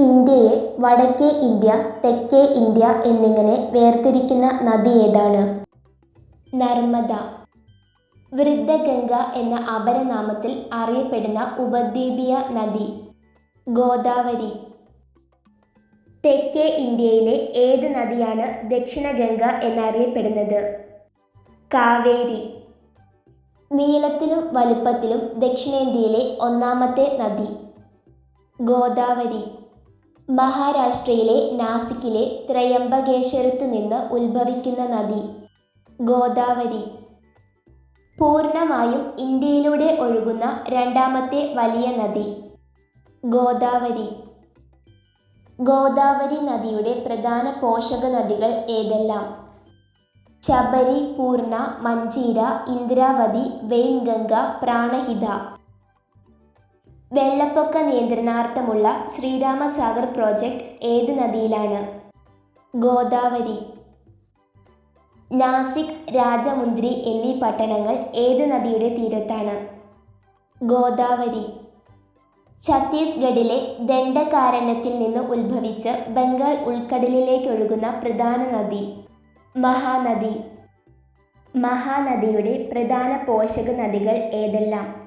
ഇന്ത്യയെ വടക്കേ ഇന്ത്യ തെക്കേ ഇന്ത്യ എന്നിങ്ങനെ വേർതിരിക്കുന്ന നദി ഏതാണ്? നർമ്മദ. വൃദ്ധഗംഗ എന്ന അപരനാമത്തിൽ അറിയപ്പെടുന്ന ഉപദ്വീപീയ നദി. ഗോദാവരി. തെക്കേ ഇന്ത്യയിലെ ഏത് നദിയാണ് ദക്ഷിണഗംഗ എന്നറിയപ്പെടുന്നത്? കാവേരി. നീളത്തിലും വലുപ്പത്തിലും ദക്ഷിണേന്ത്യയിലെ ഒന്നാമത്തെ നദി. ഗോദാവരി. മഹാരാഷ്ട്രയിലെ നാസിക്കിലെ ത്രയംബകേശ്വരത്ത് നിന്ന് ഉത്ഭവിക്കുന്ന നദി ഗോദാവരി. പൂർണമായും ഇന്ത്യയിലൂടെ ഒഴുകുന്ന രണ്ടാമത്തെ വലിയ നദി ഗോദാവരി. ഗോദാവരി നദിയുടെ പ്രധാന പോഷക നദികൾ ഏതെല്ലാം? ശബരി പൂർണ മഞ്ചീര ഇന്ദ്രാവതി വെയിൻഗംഗ പ്രാണഹിത. വെള്ളപ്പൊക്ക നിയന്ത്രണാർത്ഥമുള്ള ശ്രീരാമസാഗർ പ്രോജക്റ്റ് ഏത് നദിയിലാണ്? ഗോദാവരി. നാസിക് രാജമുന്ദ്രി എന്നീ പട്ടണങ്ങൾ ഏത് നദിയുടെ തീരത്താണ്? ഗോദാവരി. ഛത്തീസ്ഗഡിലെ ദണ്ഡകാരണ്യത്തിൽ നിന്ന് ഉത്ഭവിച്ച് ബംഗാൾ ഉൾക്കടലിലേക്കൊഴുകുന്ന പ്രധാന നദി മഹാനദി. മഹാനദിയുടെ പ്രധാന പോഷക നദികൾ ഏതെല്ലാം?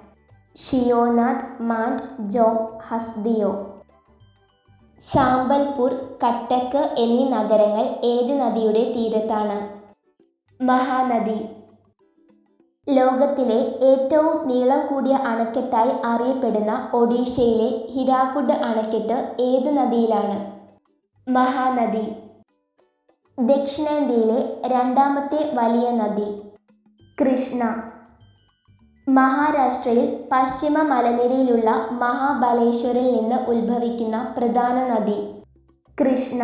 ഷിയോനാഥ് മാൻഡ് ജോബ് ഹസ്ദിയോ. സാമ്പൽപൂർ കട്ടക്ക് എന്നീ നഗരങ്ങൾ ഏത് നദിയുടെ തീരത്താണ്? മഹാനദി. ലോകത്തിലെ ഏറ്റവും നീളം കൂടിയ അണക്കെട്ടായി അറിയപ്പെടുന്ന ഒഡീഷയിലെ ഹിരാക്കുഡ് അണക്കെട്ട് ഏത് നദിയിലാണ്? മഹാനദി. ദക്ഷിണേന്ത്യയിലെ രണ്ടാമത്തെ വലിയ നദി. കൃഷ്ണ. മഹാരാഷ്ട്രയിൽ പശ്ചിമ മലനിരയിലുള്ള മഹാബലേശ്വറിൽ നിന്ന് ഉത്ഭവിക്കുന്ന പ്രധാന നദി കൃഷ്ണ.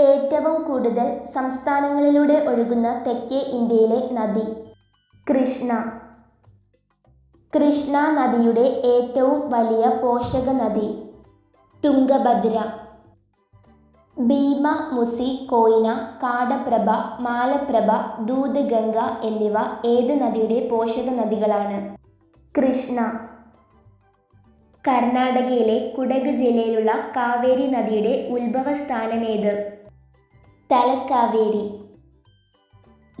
ഏറ്റവും കൂടുതൽ സംസ്ഥാനങ്ങളിലൂടെ ഒഴുകുന്ന തെക്കേ ഇന്ത്യയിലെ നദി കൃഷ്ണ. കൃഷ്ണ നദിയുടെ ഏറ്റവും വലിയ പോഷക നദി തുംഗഭദ്ര. ഭീമ മുസി കോയിന കാടപ്രഭ മാലപ്രഭ ദൂദ്ഗംഗ എന്നിവ ഏത് നദിയുടെ പോഷക നദികളാണ് കൃഷ്ണ. കർണാടകയിലെ കുടക് ജില്ലയിലുള്ള കാവേരി നദിയുടെ ഉത്ഭവസ്ഥാനമേത്? തലക്കാവേരി.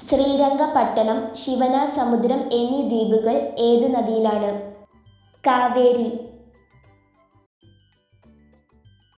ശ്രീരംഗപട്ടണം ശിവന സമുദ്രം എന്നീ ദ്വീപുകൾ ഏത് നദിയിലാണ്? കാവേരി.